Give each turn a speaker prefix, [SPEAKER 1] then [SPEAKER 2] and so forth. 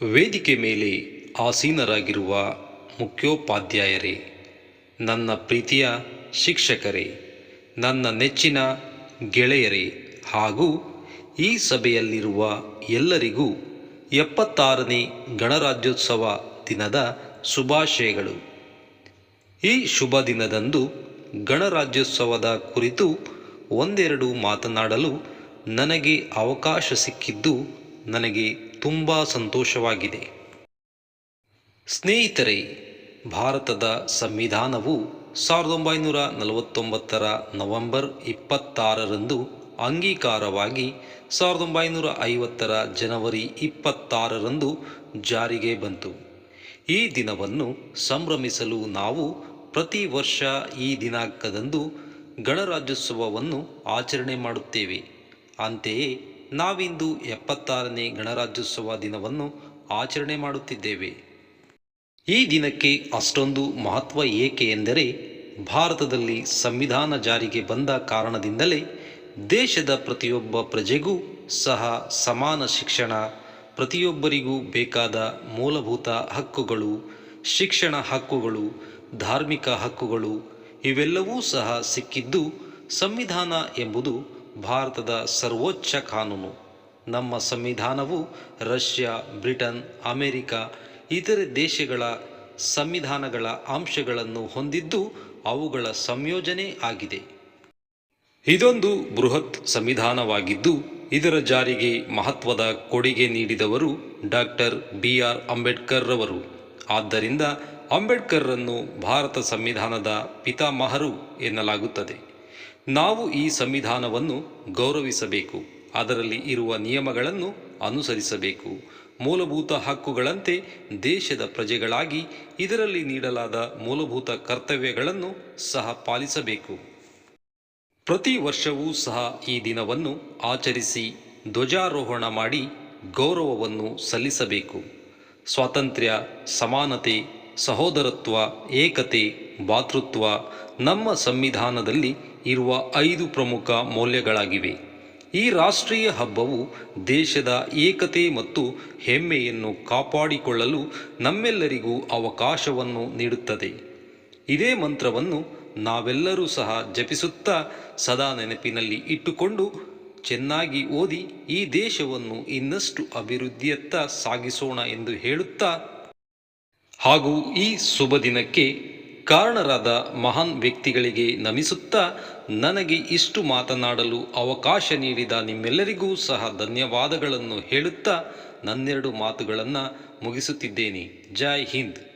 [SPEAKER 1] ವೇದಿಕೆ ಮೇಲೆ ಆಸೀನರಾಗಿರುವ ಮುಖ್ಯೋಪಾಧ್ಯಾಯರೇ, ನನ್ನ ಪ್ರೀತಿಯ ಶಿಕ್ಷಕರೇ, ನನ್ನ ನೆಚ್ಚಿನ ಗೆಳೆಯರೇ ಹಾಗೂ ಈ ಸಭೆಯಲ್ಲಿರುವ ಎಲ್ಲರಿಗೂ ಎಪ್ಪತ್ತಾರನೇ ಗಣರಾಜ್ಯೋತ್ಸವ ದಿನದ ಶುಭಾಶಯಗಳು. ಈ ಶುಭ ದಿನದಂದು ಗಣರಾಜ್ಯೋತ್ಸವದ ಕುರಿತು ಒಂದೆರಡು ಮಾತನಾಡಲು ನನಗೆ ಅವಕಾಶ ಸಿಕ್ಕಿದ್ದು ನನಗೆ ತುಂಬ ಸಂತೋಷವಾಗಿದೆ. ಸ್ನೇಹಿತರೆ, ಭಾರತದ ಸಂವಿಧಾನವು ಸಾವಿರದ ಒಂಬೈನೂರ ನಲವತ್ತೊಂಬತ್ತರ ನವೆಂಬರ್ ಇಪ್ಪತ್ತಾರರಂದು ಅಂಗೀಕಾರವಾಗಿ ಸಾವಿರದ ಒಂಬೈನೂರ ಐವತ್ತರ ಜನವರಿ ಇಪ್ಪತ್ತಾರರಂದು ಜಾರಿಗೆ ಬಂತು. ಈ ದಿನವನ್ನು ಸಂಭ್ರಮಿಸಲು ನಾವು ಪ್ರತಿ ವರ್ಷ ಈ ದಿನಾಂಕದಂದು ಗಣರಾಜ್ಯೋತ್ಸವವನ್ನು ಆಚರಣೆ ಮಾಡುತ್ತೇವೆ. ಅಂತೆಯೇ ನಾವಿಂದು ಎಪ್ಪತ್ತಾರನೇ ಗಣರಾಜ್ಯೋತ್ಸವ ದಿನವನ್ನು ಆಚರಣೆ ಮಾಡುತ್ತಿದ್ದೇವೆ. ಈ ದಿನಕ್ಕೆ ಅಷ್ಟೊಂದು ಮಹತ್ವ ಏಕೆ ಎಂದರೆ, ಭಾರತದಲ್ಲಿ ಸಂವಿಧಾನ ಜಾರಿಗೆ ಬಂದ ಕಾರಣದಿಂದಲೇ ದೇಶದ ಪ್ರತಿಯೊಬ್ಬ ಪ್ರಜೆಗೂ ಸಹ ಸಮಾನ ಶಿಕ್ಷಣ, ಪ್ರತಿಯೊಬ್ಬರಿಗೂ ಬೇಕಾದ ಮೂಲಭೂತ ಹಕ್ಕುಗಳು, ಶಿಕ್ಷಣ ಹಕ್ಕುಗಳು, ಧಾರ್ಮಿಕ ಹಕ್ಕುಗಳು ಇವೆಲ್ಲವೂ ಸಹ ಸಿಕ್ಕಿದ್ದು ಸಂವಿಧಾನ ಎಂಬುದು ಭಾರತದ ಸರ್ವೋಚ್ಚ ಕಾನೂನು. ನಮ್ಮ ಸಂವಿಧಾನವು ರಷ್ಯಾ, ಬ್ರಿಟನ್, ಅಮೆರಿಕ, ಇತರೆ ದೇಶಗಳ ಸಂವಿಧಾನಗಳ ಅಂಶಗಳನ್ನು ಹೊಂದಿದ್ದು ಅವುಗಳ ಸಂಯೋಜನೆ ಆಗಿದೆ. ಇದೊಂದು ಬೃಹತ್ ಸಂವಿಧಾನವಾಗಿದ್ದು, ಇದರ ಜಾರಿಗೆ ಮಹತ್ವದ ಕೊಡುಗೆ ನೀಡಿದವರು ಡಾಕ್ಟರ್ ಬಿ. ಆರ್. ಅಂಬೇಡ್ಕರ್ ರವರು. ಆದ್ದರಿಂದ ಅಂಬೇಡ್ಕರ್ರನ್ನು ಭಾರತ ಸಂವಿಧಾನದ ಪಿತಾಮಹರು ಎನ್ನಲಾಗುತ್ತದೆ. ನಾವು ಈ ಸಂವಿಧಾನವನ್ನು ಗೌರವಿಸಬೇಕು. ಅದರಲ್ಲಿ ಇರುವ ನಿಯಮಗಳನ್ನು ಅನುಸರಿಸಬೇಕು. ಮೂಲಭೂತ ಹಕ್ಕುಗಳಂತೆ ದೇಶದ ಪ್ರಜೆಗಳಾಗಿ ಇದರಲ್ಲಿ ನೀಡಲಾದ ಮೂಲಭೂತ ಕರ್ತವ್ಯಗಳನ್ನು ಸಹ ಪಾಲಿಸಬೇಕು. ಪ್ರತಿ ವರ್ಷವೂ ಸಹ ಈ ದಿನವನ್ನು ಆಚರಿಸಿ ಧ್ವಜಾರೋಹಣ ಮಾಡಿ ಗೌರವವನ್ನು ಸಲ್ಲಿಸಬೇಕು. ಸ್ವಾತಂತ್ರ್ಯ, ಸಮಾನತೆ, ಸಹೋದರತ್ವ, ಏಕತೆ ಭಾತೃತ್ವ ನಮ್ಮ ಸಂವಿಧಾನದಲ್ಲಿ ಇರುವ ಐದು ಪ್ರಮುಖ ಮೌಲ್ಯಗಳಾಗಿವೆ. ಈ ರಾಷ್ಟ್ರೀಯ ಹಬ್ಬವು ದೇಶದ ಏಕತೆ ಮತ್ತು ಹೆಮ್ಮೆಯನ್ನು ಕಾಪಾಡಿಕೊಳ್ಳಲು ನಮ್ಮೆಲ್ಲರಿಗೂ ಅವಕಾಶವನ್ನು ನೀಡುತ್ತದೆ. ಇದೇ ಮಂತ್ರವನ್ನು ನಾವೆಲ್ಲರೂ ಸಹ ಜಪಿಸುತ್ತಾ ಸದಾ ನೆನಪಿನಲ್ಲಿ ಇಟ್ಟುಕೊಂಡು ಚೆನ್ನಾಗಿ ಓದಿ ಈ ದೇಶವನ್ನು ಇನ್ನಷ್ಟು ಅಭಿವೃದ್ಧಿಯತ್ತ ಸಾಗಿಸೋಣ ಎಂದು ಹೇಳುತ್ತಾ ಹಾಗೂ ಈ ಶುಭ ದಿನಕ್ಕೆ ಕಾರಣರಾದ ಮಹಾನ್ ವ್ಯಕ್ತಿಗಳಿಗೆ ನಮಿಸುತ್ತಾ ನನಗೆ ಇಷ್ಟು ಮಾತನಾಡಲು ಅವಕಾಶ ನೀಡಿದ ನಿಮ್ಮೆಲ್ಲರಿಗೂ ಸಹ ಧನ್ಯವಾದಗಳನ್ನು ಹೇಳುತ್ತಾ ನನ್ನೆರಡು ಮಾತುಗಳನ್ನು ಮುಗಿಸುತ್ತಿದ್ದೇನೆ. ಜೈ ಹಿಂದ್.